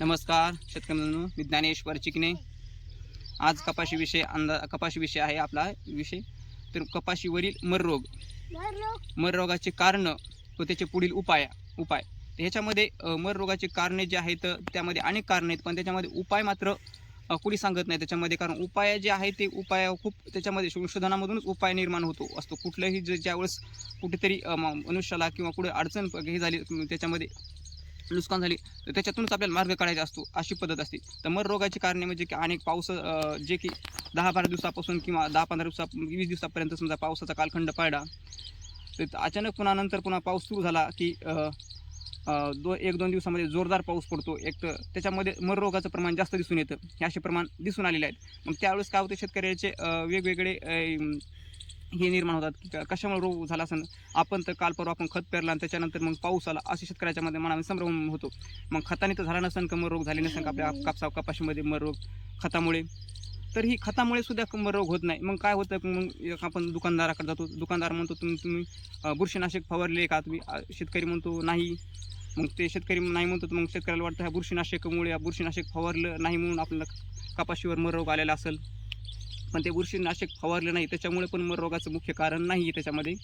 नमस्कार शेतकरी मित्रांनो मी ज्ञानेश्वर चिकणे आज कपाशी विषय अंदा कपाशी विषय आहे आपला विषय. तर कपाशीवरील मर रोग. मर रोगाचे कारण व त्याचे पुढील उपाय उपाय. ह्याच्यामध्ये अ, मर रोगाचे कारणे जे आहेत त्यामध्ये अनेक कारणे आहेत पण त्याच्यामध्ये उपाय मात्र कुणी सांगत नाही त्याच्यामध्ये. कारण उपाय जे आहे ते उपाय खूप त्याच्यामध्ये संशोधनामधूनच उपाय निर्माण होतो. असतो. कुठलंही जे ज्यावेळेस कुठेतरी मनुष्याला किंवा कुठे अडचण हे झाली त्याच्यामध्ये नुकसान झाली तर त्याच्यातूनच आपल्याला मार्ग काढायचा असतो अशी पद्धत असते. तर मर रोगाची कारणे म्हणजे की अनेक पाऊस जे की दहा बारा दिवसापासून किंवा दहा पंधरा दिवसा वीस दिवसापर्यंत समजा पावसाचा कालखंड पडला तर अचानक पुन्हा नंतर पुन्हा पाऊस सुरू झाला की दो एक दोन दिवसामध्ये जोरदार पाऊस पडतो. एक तर त्याच्यामध्ये मर रोगाचं प्रमाण जास्त दिसून येतं हे असे प्रमाण दिसून आलेले आहेत. मग त्यावेळेस काय होतं शेतकऱ्याचे वेगवेगळे हे निर्माण होतात. की कशामुळे रोग झाला असं आपण तर काल परवा आपण खत पेरला आणि त्याच्यानंतर मग पाऊस आला असे शेतकऱ्याच्या मध्ये मनामध्ये संभ्रम होतो. मग खताने तर झाला नसेल का मर रोग? झाले नसेल का आपल्या कापसा कपाशीमध्ये मर रोग? खतामुळे? तर ही खतामुळे सुद्धा मर रोग होत नाही. मग काय होतं? मग आपण दुकानदाराकडे जातो. दुकानदार म्हणतो तुम्ही तुम्ही बुरशीनाशक फवारले का? तुम्ही शेतकरी म्हणतो नाही. मग ते शेतकरी नाही म्हणतो मग शेतकऱ्याला वाटतं ह्या बुरशीनाशकामुळे या बुरशीनाशक फवारलं नाही म्हणून आपल्याला कपाशीवर मर रोग आलेला असेल. पण ते बुरशीनाशक फवारलं नाही. त्याच्यामुळे पण मर रोगाचं मुख्य कारण नाही आहे त्याच्यामध्ये.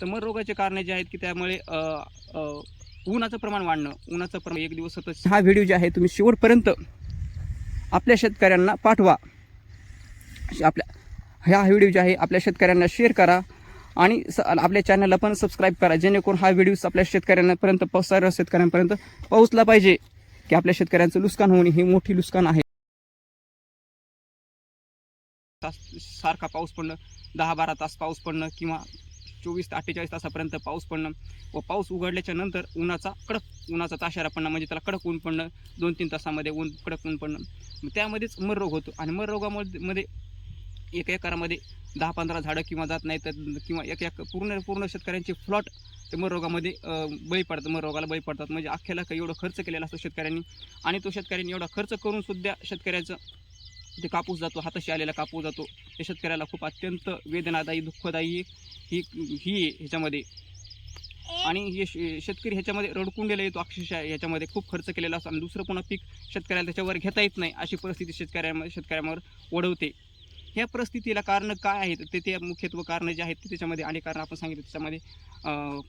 तर मर रोगाचे कारणे जे आहेत की त्यामुळे उन्हाचं प्रमाण वाढणं उन्हाचं प्रमाण एक दिवस सतत हा व्हिडिओ जे आहे तुम्ही शेवटपर्यंत आपल्या शेतकऱ्यांना पाठवा. आपल्या ह्या व्हिडिओ जे आहे आपल्या शेतकऱ्यांना शेअर करा आणि स आपल्या चॅनलला पण सबस्क्राईब करा. जेणेकरून हा व्हिडिओ आपल्या शेतकऱ्यांपर्यंत सर्व शेतकऱ्यांपर्यंत पोहोचला पाहिजे की आपल्या शेतकऱ्यांचं नुकसान होणे हे मोठी नुकसान आहे. तास सारखा पाऊस पडणं दहा बारा तास पाऊस पडणं किंवा चोवीस ते अठ्ठेचाळीस तासापर्यंत पाऊस पडणं व पाऊस उघडल्याच्या नंतर उन्हाचा कडक उन्हाचा ताशारा पडणं म्हणजे त्याला कडक ऊन पडणं दोन तीन तासामध्ये ऊन कडक ऊन पडणं. त्यामध्येच मर रोग होतो आणि मर रोगामध्ये मध्ये एका एकरामध्ये दहा पंधरा झाडं किंवा जात नाही तर किंवा एक एक पूर्ण पूर्ण शेतकऱ्यांचे फ्लॉट ते मर रोगामध्ये बळी पडतात मर रोगाला बळी पडतात. म्हणजे अख्ख्याला काही एवढं खर्च केलेला असतो शेतकऱ्यांनी आणि तो शेतकऱ्यांनी एवढा खर्च करून सुद्धा शेतकऱ्याचं ते कापूस जातो हाताशी आलेला कापूस जातो. या शेतकऱ्याला खूप अत्यंत वेदनादायी दुःखदायी ही ही आहे ह्याच्यामध्ये. आणि हे शे- शेतकरी ह्याच्यामध्ये रडकुंडेला येतो अक्षरशः ह्याच्यामध्ये खूप खर्च केलेला असतो. आणि दुसरं पुन्हा पीक शेतकऱ्याला त्याच्यावर घेता येत नाही अशी परिस्थिती शेतकऱ्यामध्ये शेतकऱ्यांवर ओढवते. ह्या परिस्थितीला कारण काय आहेत? ते ते मुख्यत्व कारणं जे आहेत ते त्याच्यामध्ये अनेक कारण आपण सांगितलं. त्याच्यामध्ये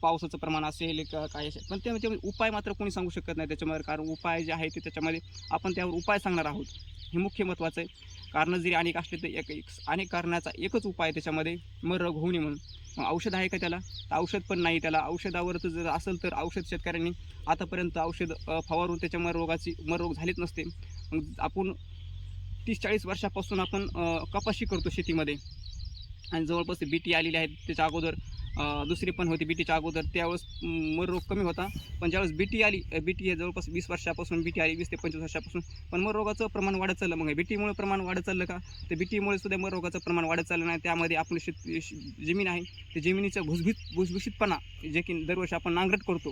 पावसाचं प्रमाण असेल का काय असेल. पण त्याच्यामध्ये उपाय मात्र कोणी सांगू शकत नाही त्याच्यामध्ये. कारण उपाय जे आहे ते त्याच्यामध्ये आपण त्यावर उपाय सांगणार आहोत. हे मुख्य महत्त्वाचं आहे. कारणं जरी अनेक असले तर एक एक- अनेक कारणाचा एकच उपाय त्याच्यामध्ये मग रोग होऊ नये म्हणून. मग औषध आहे का त्याला? तर औषध पण नाही त्याला. औषधावरच जर असेल तर औषध शेतकऱ्यांनी आतापर्यंत औषध फवारून त्याच्यामुळे रोगाची मर रोग झालेच नसते. मग आपण तीस चाळीस वर्षापासून आपण कपाशी करतो शेतीमध्ये. आणि जवळपास बी टी आलेली आहेत त्याच्या अगोदर दुसरी पण होती बी टीच्या अगोदर. त्यावेळेस मर रोग कमी होता. पण ज्यावेळेस बी टी आली बी टी जवळपास वीस वर्षापासून बी टी आली वीस ते पंचवीस वर्षापासून पण मर रोगाचं प्रमाण वाढत चाललं. मग बी टीमुळे प्रमाण वाढत चाललं का? तर बी टीमुळे सुद्धा मर रोगाचं प्रमाण वाढत चाललं नाही. त्यामध्ये आपली शेत जमीन आहे. ते जमिनीचं भुसभीत भुसभुशीतपणा जे की दरवर्षी आपण नांगरट करतो.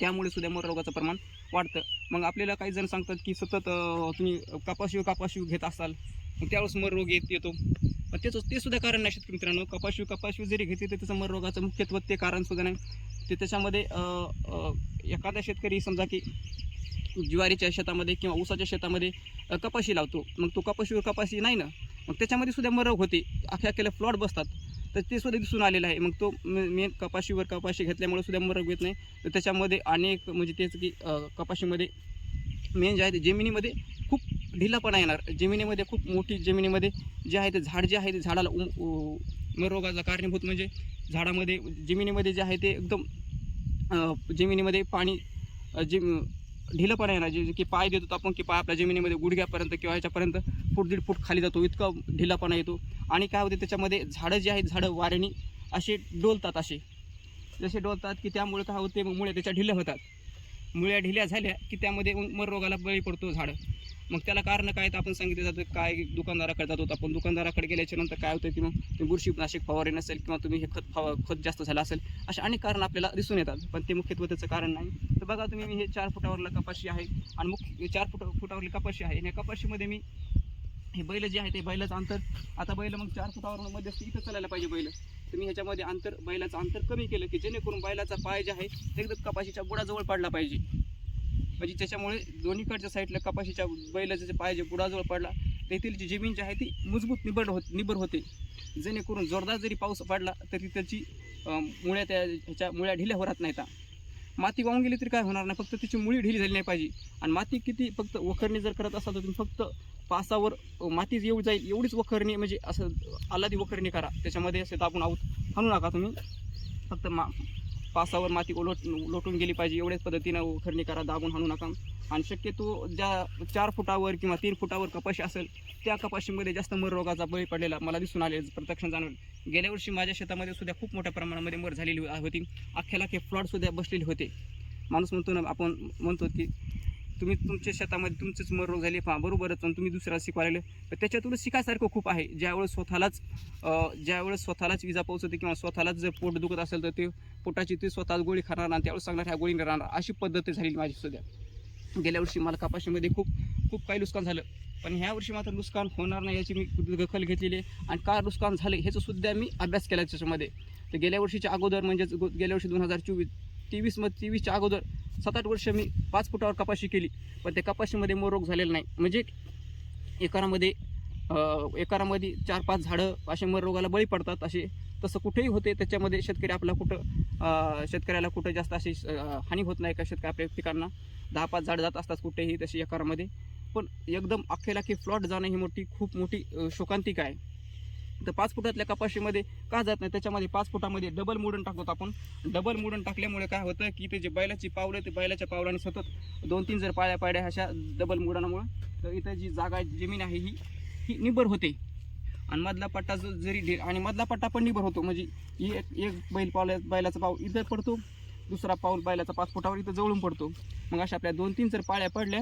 त्यामुळे सुद्धा मर रोगाचं प्रमाण वाढतं. मग आपल्याला काही जण सांगतात की सतत तुम्ही कपाशी कपाशी घेत असाल मग त्यावेळेस मर रोग येत येतो. मग त्याचं ते सुद्धा कारण नाही शेतकरी मित्रांनो. कपाशी कपाशी जरी घेतली तर त्याचं मर रोगाचं मुख्यत्व ते कारण सुद्धा नाही. ते त्याच्यामध्ये एखादा शेतकरी समजा की ज्वारीच्या शेतामध्ये किंवा ऊसाच्या शेतामध्ये कपाशी लावतो. मग तो कपाशीवर कपाशी नाही ना? मग त्याच्यामध्ये सुद्धा मर रोग होते. अख्या अख्याला फ्लॉट बसतात. तर ते सुद्धा दिसून आलेलं आहे. मग तो मेन कपाशीवर कपाशी घेतल्यामुळे सुद्धा मरग येत नाही. तर त्याच्यामध्ये अनेक म्हणजे तेच की कपाशीमध्ये मेन जे आहे ते जमिनीमध्ये खूप ढिलापणा येणार. जमिनीमध्ये खूप मोठी जमिनीमध्ये जे आहे ते झाड जे आहे ते झाडाला उम रोगाचा कारणीभूत म्हणजे झाडामध्ये जमिनीमध्ये जे आहे ते एकदम जमिनीमध्ये पाणी अं, जिम ढिलपणा येणार जे जे की पाय देतो आपण की पाय आपल्या जमिनीमध्ये गुडघ्यापर्यंत किंवा ह्याच्यापर्यंत फूट दीड फूट खाली जातो इतका ढिलापणा येतो. आणि काय होते त्याच्यामध्ये झाडं जी आहेत झाडं वाऱ्याने असे डोलतात असे. जसे डोलतात की त्यामुळे काय होते मग मुळे त्याच्या ढिल्या होतात. मुळ्या ढिल्या झाल्या की त्यामध्ये मर रोगाला बळी पडतो झाडं. मग त्याला कारण काय तर आपण सांगितलं जातं काय दुकानदाराकडे जातो आपण दुकानदाराकडे गेल्याच्यानंतर काय होतं की मग तुम्ही बुरशीनाशक फवारे नसेल किंवा तुम्ही हे खत फवा खत जास्त झालं असेल असे अनेक कारण आपल्याला दिसून येतात. पण ते मुख्यत्वे त्याचं कारण नाही. तर बघा तुम्ही मी हे चार फुटावरला कपाशी आहे आणि मुख्य चार फुट फुटावरली कपाशी आहे. या कपाशीमध्ये मी हे बैल जे आहे ते बैलाचं अंतर आता बैल मग चार फुटावर मध्ये इथं चालायला पाहिजे बैल. तर मी ह्याच्यामध्ये अंतर बैलाचं अंतर कमी केलं की जेणेकरून बैलाचा पाय जे आहे ते एकदम कपाशीच्या बुडाजवळ पडला पाहिजे. म्हणजे त्याच्यामुळे दोन्हीकडच्या साईडला कपाशीच्या बैल जे पाय जे बुडाजवळ पडला तेथील जी जमीन जी आहे ती मजबूत निबड होत निबर होते. जेणेकरून जोरदार जरी पाऊस पडला तरी त्याची मुळ्या त्या ह्याच्या मुळ्या ढिल्या होत नाहीत. माती वाहून गेली तरी काय होणार नाही फक्त तिची मुळी ढिली झाली नाही पाहिजे. आणि माती किती फक्त वखरणी जर करत असाल तर तुम्ही फक्त पासावर माती येऊ जाईल एवढीच वखरणी म्हणजे असं आलादी वखरणी करा. त्याच्यामध्ये असे दाबून आऊत. हाणू नका तुम्ही. फक्त मा पासावर माती ओलट लोटून गेली पाहिजे एवढ्याच पद्धतीनं उखरणी करा दाबून हाणू नका. आणि शक्यतो ज्या चार फुटावर किंवा तीन फुटावर कपाशी असेल त्या कपाशीमध्ये जास्त मर रोगाचा बळी पडलेला मला दिसून आले प्रत्यक्ष जाणवलं. गेल्या वर्षी माझ्या शेतामध्ये सुद्धा खूप मोठ्या प्रमाणामध्ये मर झालेली होती. अख्ख्याला के फ्लॉडसुद्धा बसलेले होते. माणूस म्हणतो ना आपण म्हणतो की तुम्ही तुमच्या शेतामध्ये तुमचेच मरण झाले पहा बरोबरच. पण तुम्ही दुसऱ्याला शिकवायला तर त्याच्यातून शिकायसारखं खूप आहे. ज्यावेळेस स्वतःलाच ज्यावेळेस स्वतःलाच विजा पोहोचते किंवा स्वतःलाच जर पोट दुखत असेल तर ते पोटाची ते स्वतःच गोळी खाणार आणि त्यावेळेस सांगणार ह्या गोळी राहणार. अशी पद्धत झाली माझी सध्या. गेल्या वर्षी मला कपाशीमध्ये खूप खूप काही नुकसान झालं. पण ह्या वर्षी मात्र नुकसान होणार नाही याची मी दखल घेतलेली आहे. आणि का नुकसान झालं ह्याचं सुद्धा मी अभ्यास केला त्याच्यामध्ये. तर गेल्या वर्षीच्या अगोदर म्हणजेच गेल्या वर्षी दोन हजार चोवीस तेवीसमध्ये तेवीसच्या अगोदर सात आठ वर्ष मी पाच फुटावर कपाशी केली पण त्या कपाशीमध्ये मोर रोग झालेला नाही. म्हणजे एकारामध्ये एकारामध्ये चार पाच झाडं असे मर रोगाला बळी पडतात असे तसं कुठेही होते त्याच्यामध्ये शेतकरी आपला कुठं शेतकऱ्याला कुठं जास्त अशी हानी होत नाही का शेतकरी आपल्या पिकांना? दहा पाच झाडं जात असतात कुठेही तशी एकारामध्ये. पण एकदम अख्खेला की फ्लॉट जाणं ही मोठी खूप मोठी शोकांतिका आहे. तर पाच फुटातल्या कपाशीमध्ये का जात नाही त्याच्यामध्ये पाच फुटामध्ये डबल मोडून टाकतो आपण. डबल मोडून टाकल्यामुळे काय होतं की ते जे बैलाची पावलं ते बैलाच्या पावलाने सतत दोन तीन जर पाळ्या पाड्या अशा डबल मोडाणामुळे तर इथं जी जागा जमीन आहे ही ही निबर होते. आणि मधला पट्टा जो जरी ढे आणि मधला पट्टा पण निबर होतो. म्हणजे एक एक बैल पावल्या बैलाचा पाव इथं पडतो दुसरा पाऊल बैलाचा पाच फुटावर इथं जवळून पडतो. मग अशा आपल्या दोन तीन जर पाळ्या पडल्या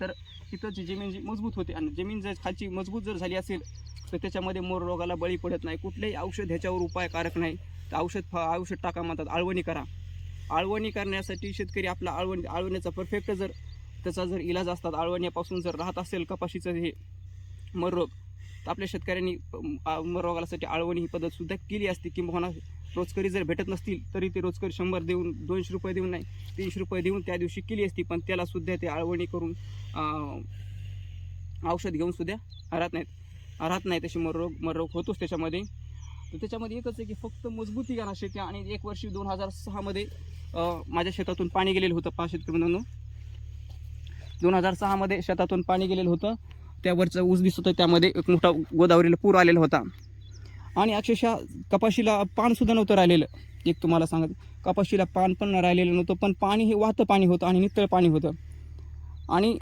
तर तिथं जी जमीन जी मजबूत होते आणि जमीन जर खालची मजबूत जर झाली असेल तर त्याच्यामध्ये मोर रोगाला बळी पडत नाही. कुठलंही औषध ह्याच्यावर उपायकारक नाही. तर औषध फ औषध टाका म्हणतात. आळवणी करा. आळवणी करण्यासाठी शेतकरी आपला आळवण आळवण्याचा परफेक्ट जर त्याचा जर इलाज असतात आळवण्यापासून जर राहत असेल कपाशीचं हे मर रोग तर आपल्या शेतकऱ्यांनी मर रोगासाठी आळवणी ही पद्धतसुद्धा केली असती किंवा रोजकरी जर भेटत नसतील तरी ते रोजकरी शंभर देऊन दोनशे रुपये देऊन नाही तीनशे रुपये देऊन त्या दिवशी केली असती. पण त्यालासुद्धा ते आळवणी करून औषध घेऊनसुद्धा राहत नाहीत. राहत नाही तशी मररोग मररोग होतोच त्याच्यामध्ये. तर त्याच्यामध्ये एकच आहे की फक्त मजबूती करा शेती आणि एक वर्षी दोन हजार सहामध्ये माझ्या शेतातून पाणी गेलेलं होतं पाच शेतकरी म्हणून दोन हजार सहामध्ये शेतातून पाणी गेलेलं होतं. त्यावरचं ऊस दिसत होतं त्यामध्ये एक मोठा गोदावरीला पूर आलेला होता. आणि अक्षरशः कपाशीला पानसुद्धा नव्हतं राहिलेलं. एक तुम्हाला सांगत कपाशीला पान पण राहिलेलं नव्हतं पण पाणी हे वाहतं पाणी होतं आणि नितळ पाणी होतं. आणि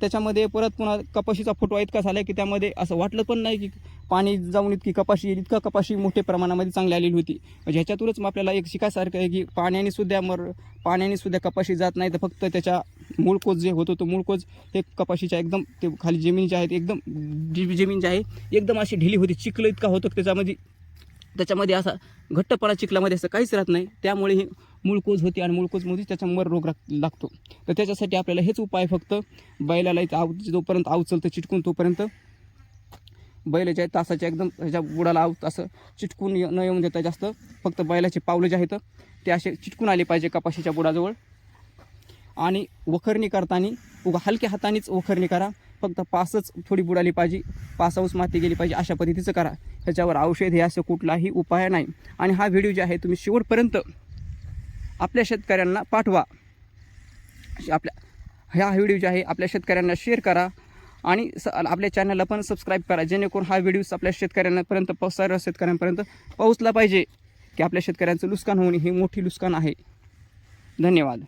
त्याच्यामध्ये परत पुन्हा कपाशीचा फोटो इतका झाला की त्यामध्ये असं वाटलं पण नाही की पाणी जाऊन इतकी कपाशी इतका कपाशी मोठ्या प्रमाणामध्ये चांगली आलेली होती. म्हणजे ह्याच्यातूनच मग आपल्याला एक शिकायसारखं आहे की पाण्याने सुद्धा मर पाण्याने सुद्धा कपाशी जात नाही. तर फक्त त्याच्या मूळकोज जे होतो तो मूळकोज हे कपाशीच्या एकदम ते खाली जमीन जे आहे एकदम जमीन जी आहे एकदम अशी ढिली होती. चिखलं इतका होतो त्याच्यामध्ये त्याच्यामध्ये असा घट्टपणा चिखलामध्ये असं काहीच राहत नाही. त्यामुळे ही मूळकोज होते आणि मूळकोजमध्ये म्हणजे त्याच्यावर रोग लागतो. तर त्याच्यासाठी आपल्याला हेच उपाय फक्त बैलाला इथं आव जोपर्यंत आवचलतं चिटकून तोपर्यंत बैलाच्या आहेत तासाच्या एकदम ह्याच्या बुडाला आव असं चिटकून न येऊन देता जास्त फक्त बैलाचे पावलं जे आहेत ते असे चिटकून आले पाहिजे कपाशीच्या बुडाजवळ. आणि वखरणी करताना उगा हलक्या हातानेच वखरणी करा. फक्त पासच थोडी बुडाली पाहिजे पासाऊस माती गेली पाहिजे अशा पद्धतीचं करा. ह्याच्यावर औषध हे असं कुठलाही उपाय नाही. आणि हा व्हिडिओ जे आहे तुम्ही शेवटपर्यंत आपल्या शेतकऱ्यांना पाठवा. आपल्या ह्या व्हिडिओ जे आहे आपल्या शेतकऱ्यांना शेअर करा आणि स आपल्या चॅनलला पण सबस्क्राईब करा. जेणेकरून हा व्हिडिओ आपल्या शेतकऱ्यांपर्यंत प- सर्व शेतकऱ्यांपर्यंत पोहोचला पाहिजे की आपल्या शेतकऱ्यांचं नुकसान होणे ही मोठी नुकसान आहे. धन्यवाद.